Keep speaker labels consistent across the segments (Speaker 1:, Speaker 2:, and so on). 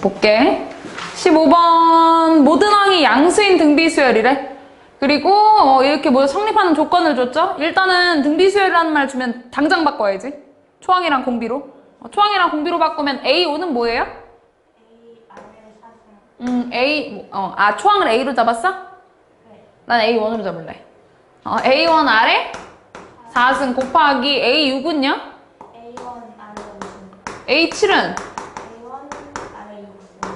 Speaker 1: 볼게. 15번 모든 항이 양수인 등비수열이래. 그리고 어, 이렇게 뭐 성립하는 조건을 줬죠? 일단은 등비수열이라는 말 주면 당장 바꿔야지. 초항이랑 공비로. 어, 초항이랑 공비로 바꾸면 A5는 뭐예요? 음, A, 어, 아, 초항을 A로 잡았어?
Speaker 2: 네.
Speaker 1: 난 A1으로 잡을래. 어, A1 아래 4승 곱하기 A6은요?
Speaker 2: A1 안에 5승.
Speaker 1: A7은?
Speaker 2: A1 아래 6승.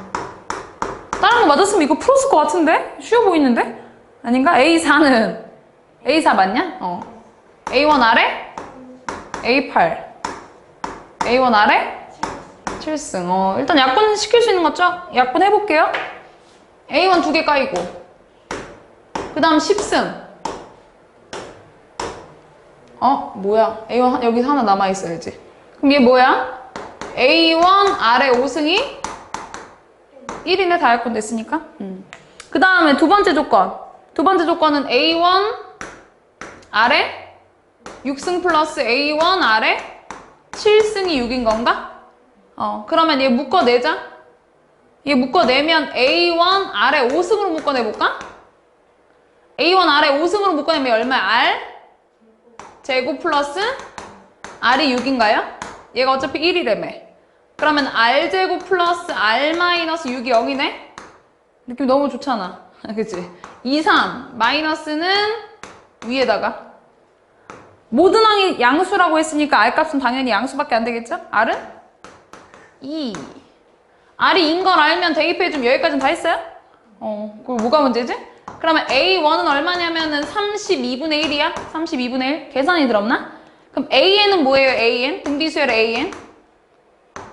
Speaker 1: 다른 거 맞았으면 이거 풀었을 것 같은데? 쉬워 보이는데? 아닌가? A4는? A4 맞냐? 어. A1 아래? A8. A1 아래? 7승. 어, 일단 약분 시킬 수 있는 거쫙 약분 해볼게요. A1 두 개 까이고. 그 다음 10승. 어? 뭐야? A1 하- 여기 하나 남아있어야지. 그럼 얘 뭐야? A1 아래 5승이 1이네 다 약분 됐으니까. 그 다음에 두 번째 조건. 두 번째 조건은 A1 아래 6승 플러스 A1 아래 7승이 6인 건가? 어, 그러면 얘 묶어내자. 얘 묶어내면 A1 아래 5승으로 묶어내볼까? A1 아래 5승으로 묶어내면 얼마야? R? 제곱 플러스 R이 6인가요? 얘가 어차피 1이래매. 그러면 R제곱 플러스 R 마이너스 6이 0이네? 느낌 너무 좋잖아. 그치? 2, 3 마이너스는 위에다가 모든 항이 양수라고 했으니까 R 값은 당연히 양수밖에 안 되겠죠? R은? 2 R이 인 걸 알면 대입해주면 여기까지는 다 했어요? 어, 그럼 뭐가 문제지? 그러면 A1은 얼마냐면은 32분의 1이야? 32분의 1? 계산이 들었나? 그럼 AN은 뭐예요? AN? 등비수열의 AN?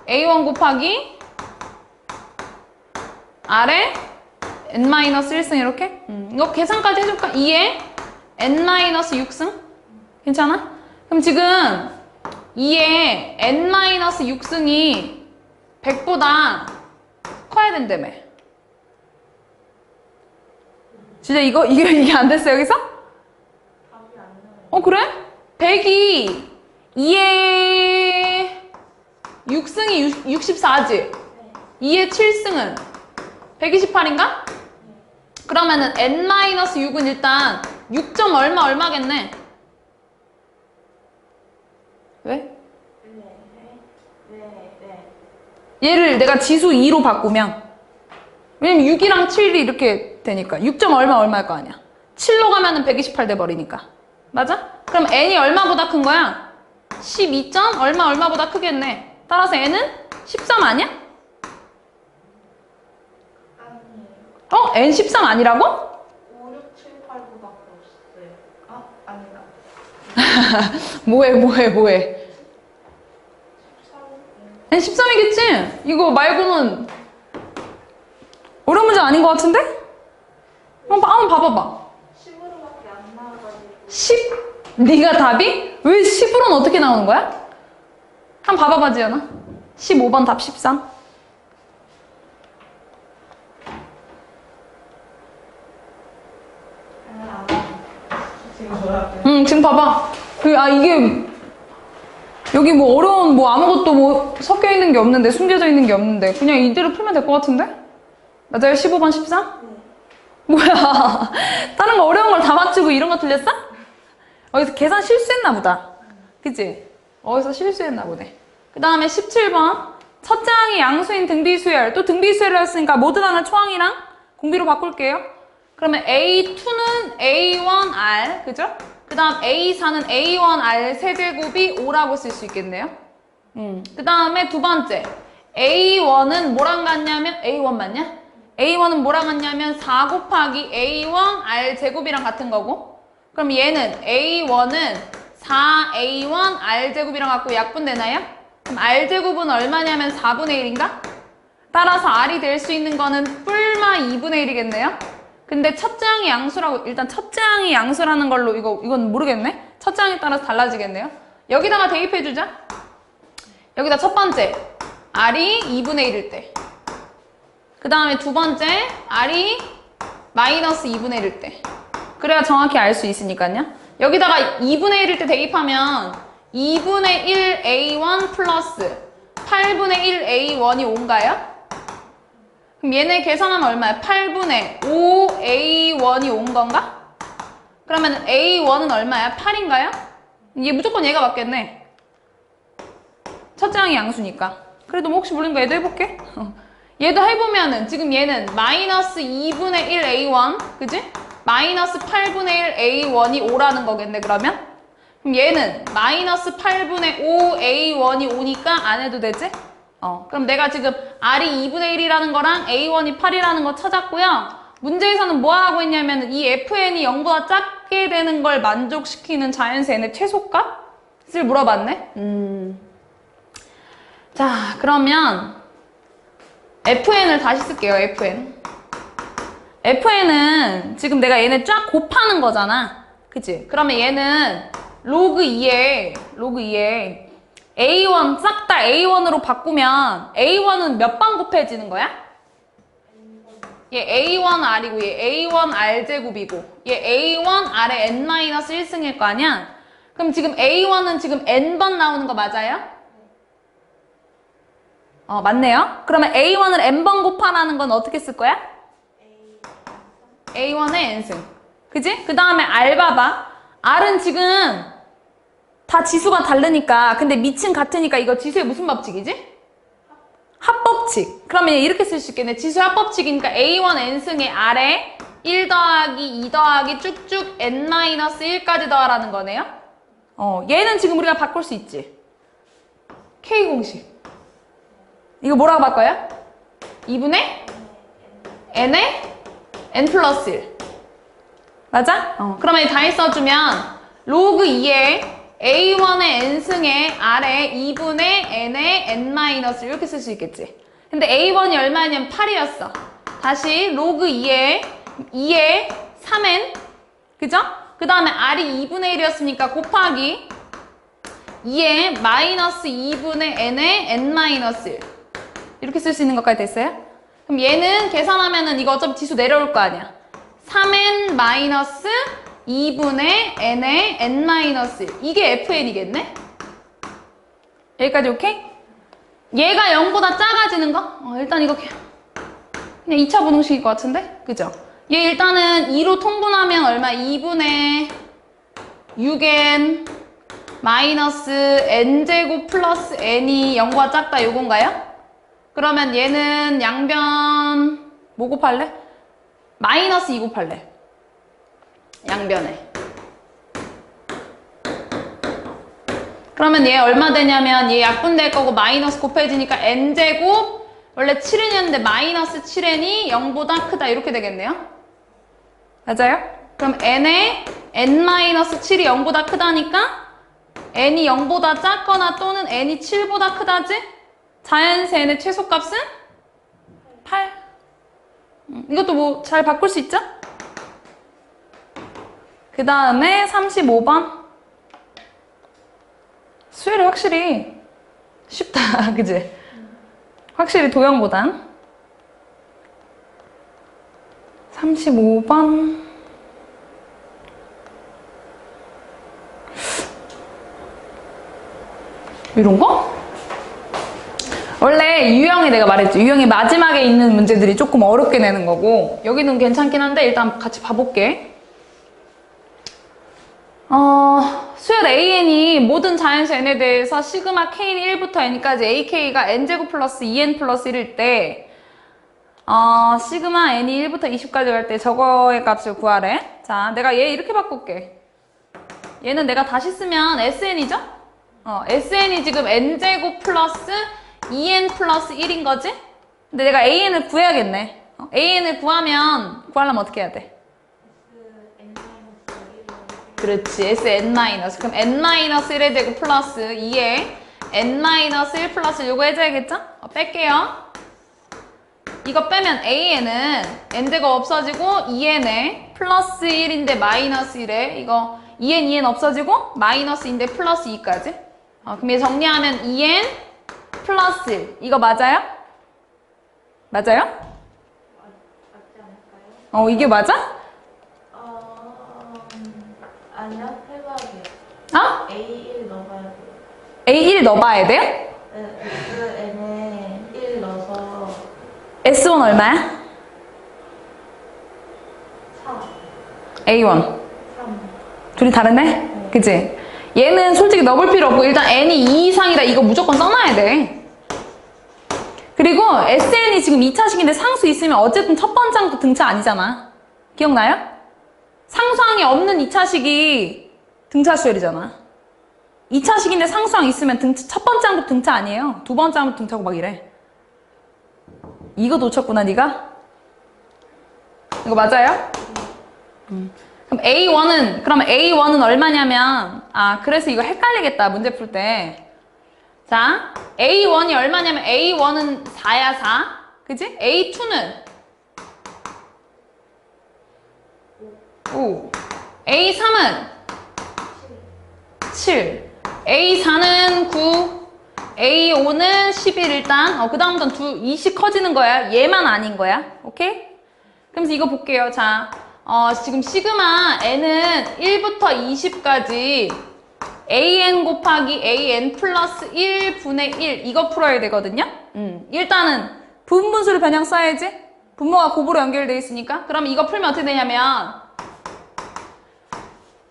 Speaker 1: A1 곱하기 R에 N-1승 이렇게? 음, 이거 계산까지 해줄까? 2에 N-6승? 괜찮아? 그럼 지금 2에 N-6승이 100보다 커야 된다며. 진짜 이거, 이게, 이게 안 됐어, 여기서? 어, 그래? 100이 2에 6승이 64지?
Speaker 2: 네.
Speaker 1: 2에 7승은 128인가? 그러면은 n-6은 일단 6점 얼마 얼마겠네? 왜? 얘를 내가 지수 2로 바꾸면 왜냐면 6이랑 7이 이렇게 되니까 6점 얼마 얼마일 거 아니야 7로 가면은 128 돼버리니까 맞아? 그럼 n이 얼마보다 큰 거야? 12점 얼마 얼마보다 크겠네 따라서 n은 13 아니야?
Speaker 2: 아니에요.
Speaker 1: 어? n 13 아니라고?
Speaker 2: 5, 6, 7, 8보다 없어요. 아, 아니다.
Speaker 1: 뭐해 뭐해 뭐해
Speaker 2: 13.
Speaker 1: n 13이겠지? 이거 말고는 어려운 문제 아닌 것 같은데? 한번, 한번 봐봐봐
Speaker 2: 10으로밖에 안 나와가지고.
Speaker 1: 10? 네가 답이? 왜 10으로는 어떻게 나오는 거야? 한 번 봐봐봐 지연아 15번 답 13.
Speaker 2: 아, 지금 뭐야?
Speaker 1: 응, 지금 봐봐. 그, 아, 이게, 여기 뭐 어려운, 뭐 아무것도 뭐 섞여 있는 게 없는데, 숨겨져 있는 게 없는데, 그냥 이대로 풀면 될 것 같은데? 맞아요? 15번 14?
Speaker 2: 네.
Speaker 1: 뭐야. 다른 거 어려운 걸 다 맞추고 이런 거 틀렸어? 어디서 계산 실수했나 보다. 그치? 어디서 실수했나 보네. 그 다음에 17번. 첫째 항이 양수인 등비수열. 또 등비수열을 했으니까 모든 항을 초항이랑 공비로 바꿀게요. 그러면 A2는 A1R. 그죠? 그 다음 A4는 A1R 세제곱이 5라고 쓸 수 있겠네요. 음. 그 다음에 두 번째. A1은 뭐랑 같냐면, A1 맞냐? A1은 뭐랑 같냐면 4 곱하기 A1 R 제곱이랑 같은 거고. 그럼 얘는 A1은 4A1 R 제곱이랑 같고 약분되나요? 그럼 R 제곱은 얼마냐면 4분의 1인가? 따라서 R이 될 수 있는 거는 뿔마 2분의 1이겠네요? 근데 첫째 항이 양수라고, 일단 첫째 항이 양수라는 걸로 이거, 이건 모르겠네? 첫째 항에 따라서 달라지겠네요? 여기다가 대입해주자. 여기다 첫 번째, R이 2분의 1일 때. 그 다음에 두 번째, R이 마이너스 2분의 1일 때. 그래야 정확히 알 수 있으니까요. 여기다가 2분의 1일 때 대입하면 2분의 1 A1 플러스 8분의 1 A1이 5인가요? 그럼 얘네 계산하면 얼마야? 8분의 5A1이 온 건가? 그러면 A1은 얼마야? 8인가요? 얘 무조건 얘가 맞겠네. 첫째 항이 양수니까. 그래도 뭐 혹시 모르니까 얘도 해볼게. 어. 얘도 해보면은 지금 얘는 마이너스 2분의 1 A1, 그지? 마이너스 8분의 1 A1이 5라는 거겠네, 그러면? 그럼 얘는 마이너스 8분의 5 A1이 5니까 안 해도 되지? 어, 그럼 내가 지금 R이 2분의 1이라는 거랑 A1이 8이라는 거 찾았고요. 문제에서는 뭐 하고 있냐면 이 FN이 0보다 작게 되는 걸 만족시키는 자연수 n의 최소값을 물어봤네? 음. 자, 그러면 FN을 다시 쓸게요, FN. FN은 지금 내가 얘네 쫙 곱하는 거잖아. 그치? 그러면 얘는 로그 2에, 로그 2에 A1 싹 다 A1으로 바꾸면 A1은 몇 번 곱해지는 거야? 얘 A1 R이고 얘 A1 R 제곱이고 얘 A1 R의 N-1승일 거 아니야? 그럼 지금 A1은 지금 N번 나오는 거 맞아요? 어, 맞네요. 그러면 A1을 N번 곱하라는 건 어떻게 쓸 거야? A1의 N승. 그지? 그 다음에 R 봐봐. R은 지금 다 지수가 다르니까 근데 미층 같으니까 이거 지수의 무슨 법칙이지? 합법칙. 그러면 이렇게 쓸 수 있겠네. 지수 합법칙이니까 A1 N승의 R에 1 더하기 2 더하기 쭉쭉 N-1까지 더하라는 거네요. 어, 얘는 지금 우리가 바꿀 수 있지. K 공식. 이거 뭐라고 바꿔요? 2분의 N의 N 플러스 1. 맞아? 어. 그러면 다 써주면 로그 2에 A1의 N승의 R에 2분의 N의 N-1 이렇게 쓸 수 있겠지. 근데 A1이 얼마냐면 8이었어. 다시 로그 2에 2에 3N 그죠? 그 다음에 R이 2분의 1이었으니까 곱하기 2에 마이너스 2분의 N의 N-1 이렇게 쓸 수 있는 것까지 됐어요? 그럼 얘는 계산하면은 이거 어차피 지수 내려올 거 아니야. 3n 마이너스 2분의 n의 n 마이너스 1. 이게 fn이겠네? 여기까지 오케이? 얘가 0보다 작아지는 거? 어, 일단 이거 그냥 2차 분홍식일 것 같은데? 그죠? 얘 일단은 2로 통분하면 얼마? 2분의 6n 마이너스 n제곱 플러스 n이 0보다 작다 요건가요? 그러면 얘는 양변 뭐 곱할래? 마이너스 2 곱할래. 양변에. 그러면 얘 얼마 되냐면 얘 약분될 거고 마이너스 곱해지니까 n제곱 원래 7n이었는데 마이너스 7n이 0보다 크다 이렇게 되겠네요. 맞아요? 그럼 n에 n-7이 0보다 크다니까 n이 0보다 작거나 또는 n이 7보다 크다지? 자연세의 최소값은 8. 음, 이것도 뭐 잘 바꿀 수 있죠? 그 다음에 35번. 수열이 확실히 쉽다, 그지? 확실히 도형보단. 35번. 이런 거? 원래 유형이 내가 말했죠. 유형이 마지막에 있는 문제들이 조금 어렵게 내는 거고 여기는 괜찮긴 한데 일단 같이 봐볼게. 어, 수열 AN이 모든 자연수 N에 대해서 시그마 K는 1부터 N까지 AK가 N제곱 플러스 2N 플러스 1일 때 어, 시그마 N이 1부터 20까지 갈때 저거의 값을 구하래. 자, 내가 얘 이렇게 바꿀게. 얘는 내가 다시 쓰면 SN이죠? 어, SN이 지금 N제곱 플러스 2n 플러스 1인 거지? 근데 내가 an을 구해야겠네. 어, an을 구하면 구하려면 어떻게 해야 돼? 그렇지. sn 마이너스. 그럼 n 마이너스 1의 제곱 플러스 2에 n 마이너스 1 플러스 요거 해줘야겠죠? 어, 뺄게요. 이거 빼면 an은 n 제곱 없어지고 2n에 플러스 1인데 마이너스 1에 이거 2n 2n 없어지고 마이너스인데 플러스 2까지. 어, 그럼 얘 정리하면 2n 1. 이거 맞아요? 맞아요? 어, 이게 맞아?
Speaker 2: 어... 음, 아니요, 해봐야 돼요.
Speaker 1: 어?
Speaker 2: A1 넣어봐야 돼요.
Speaker 1: A1 넣어봐야 돼요?
Speaker 2: 네, S, N에 1 넣어서
Speaker 1: S1 얼마야?
Speaker 2: 4,
Speaker 1: A1.
Speaker 2: 3.
Speaker 1: 둘이 다르네? 그치? 얘는 솔직히 넣을 필요 없고 일단 n이 2 이상이다 이거 무조건 써놔야 돼. 그리고 SN이 지금 2차식인데 상수 있으면 어쨌든 첫 번째 항도 등차 아니잖아. 기억나요? 상수항이 없는 2차식이 등차 수열이잖아. 2차식인데 상수항 있으면 등, 첫 번째 항도 등차 아니에요. 두 번째 항도 등차고 막 이래. 이거 놓쳤구나 네가? 이거 맞아요? 그럼 A1은 그럼 A1은 얼마냐면 아 그래서 이거 헷갈리겠다 문제 풀 때. 자 A1이 얼마냐면 A1은 4야 4 그지? A2는? 5 A3은? 7 A4는 9 A5는 11 일단. 어, 그 다음부터는 두20 커지는 거야. 얘만 아닌 거야. 오케이? 그러면서 이거 볼게요. 자, 어, 지금 시그마 n은 1부터 20까지 an 곱하기 an 플러스 1분의 1 이거 풀어야 되거든요. 음, 일단은 분분수를 변형 써야지. 분모가 곱으로 연결되어 있으니까. 그럼 이거 풀면 어떻게 되냐면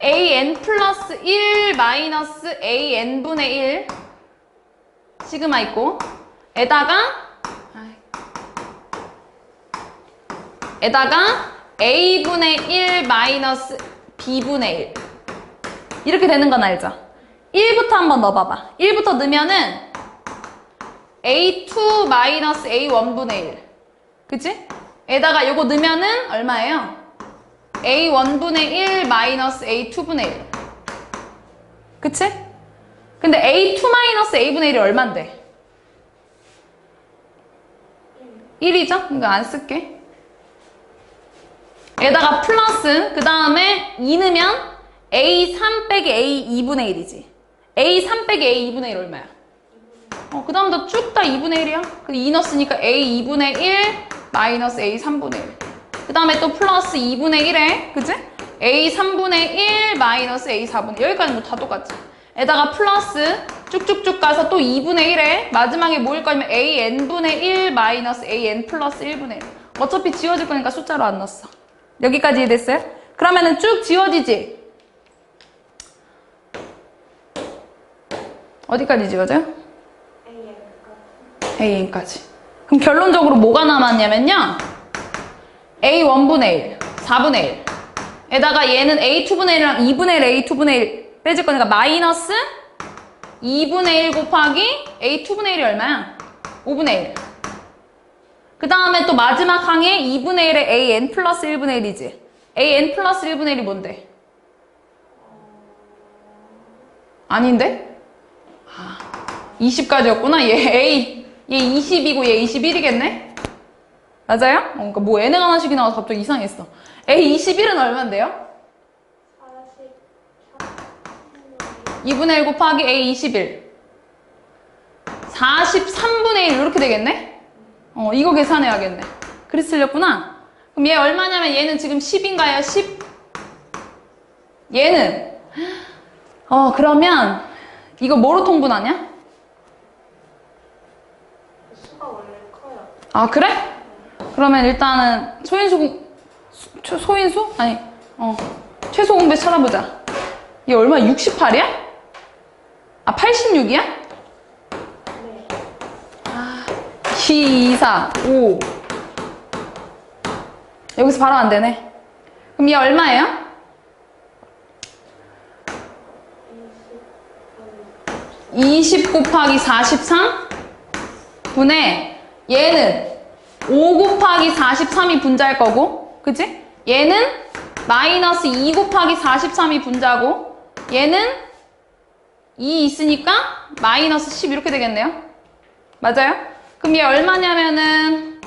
Speaker 1: an 플러스 1 마이너스 an분의 1 시그마 있고 에다가 에다가 a분의 1 마이너스 b분의 1 이렇게 되는 건 알죠? 1부터 한번 넣어봐봐 1부터 넣으면은 a2 마이너스 a1분의 1 그치? 에다가 요거 넣으면은 얼마예요? a1분의 1 마이너스 a2분의 1 그치? 근데 a2 마이너스 a분의 1이 얼만데? 1이죠? 이거 안 쓸게 에다가 플러스 그 다음에 2 넣으면 A3 빼기 A2분의 1이지 A3 빼기 A2분의 1 얼마야? 어, 그 다음부터 쭉 다 2분의 1이야 그 2 넣었으니까 A2분의 1 마이너스 A3분의 1 그 다음에 또 플러스 2분의 1에 그지? A3분의 1 마이너스 A4분의 1 여기까지 뭐 다 똑같지 에다가 플러스 쭉쭉쭉 가서 또 2분의 1에 마지막에 뭐일 거냐면 AN분의 1 마이너스 AN 플러스 1분의 1 어차피 지워질 거니까 숫자로 안 넣었어 여기까지 이해됐어요? 그러면은 쭉 지워지지? 어디까지 지워져요?
Speaker 2: AN까지.
Speaker 1: AN까지. 그럼 결론적으로 뭐가 남았냐면요. A1분의 1, 4분의 1. 에다가 얘는 A2분의 1이랑 2분의 1, A2분의 1 빼질 거니까 마이너스 2분의 1 곱하기 A2분의 1이 얼마야? 5분의 1. 그 다음에 또 마지막 항에 2분의 1에 AN 플러스 1분의 1이지. AN 플러스 1분의 1이 뭔데? 아닌데? 20까지였구나. 얘 A, 얘 20이고 얘 21이겠네? 맞아요? 어, 그러니까 뭐 n가 하나씩이 나와서 갑자기 이상했어. A 21은 얼만데요?
Speaker 2: 43.
Speaker 1: 2분의 1 곱하기 A 21. 43분의 1 이렇게 되겠네? 어, 이거 계산해야겠네. 그래서 틀렸구나. 그럼 얘 얼마냐면 얘는 지금 10인가요? 10? 얘는 어, 그러면 이거 뭐로 통분하냐?
Speaker 2: 수가 원래 커요.
Speaker 1: 아 그래? 그러면 일단은 소인수 공- 수- 초- 소인수? 아니 어 최소 공배 찾아보자 얘 얼마 68이야? 아 86이야?
Speaker 2: 네.
Speaker 1: 2, 4, 5 여기서 바로 안 되네 그럼 얘 얼마예요? 20 곱하기 43 분의 얘는 5 곱하기 43이 분자일 거고 그치? 얘는 마이너스 2 곱하기 43이 분자고 얘는 2 있으니까 마이너스 10 이렇게 되겠네요 맞아요? 그럼 얘 얼마냐면은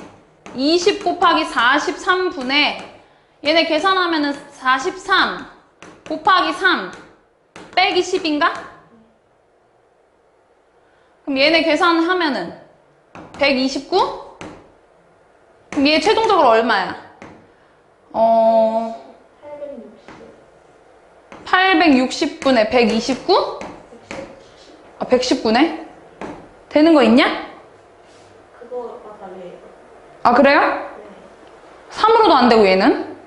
Speaker 1: 20 곱하기 43분의 얘네 계산하면은 43 곱하기 3 빼기 10인가? 그럼 얘네 계산하면은 129? 그럼 얘 최종적으로 얼마야? 어,
Speaker 2: 860.
Speaker 1: 860분의 129? 아, 119네? 되는 거 있냐? 아, 그래요? 3으로도 안 되고 얘는?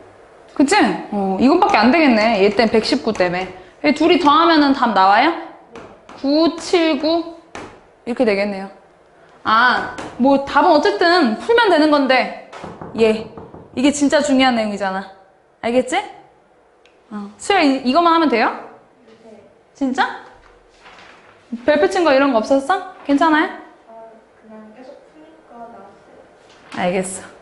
Speaker 1: 그치? 어, 이것밖에 안 되겠네. 얘 때문에 119 때문에. 얘 둘이 더하면은 답 나와요? 9, 7, 9 이렇게 되겠네요. 아, 뭐 답은 어쨌든 풀면 되는 건데 얘 이게 진짜 중요한 내용이잖아. 알겠지? 어. 수야 이, 이것만 하면 돼요? 진짜? 별표 친 거 이런 거 없었어? 괜찮아요?
Speaker 2: 아, 그냥 계속 풀니까 나왔어요.
Speaker 1: 알겠어.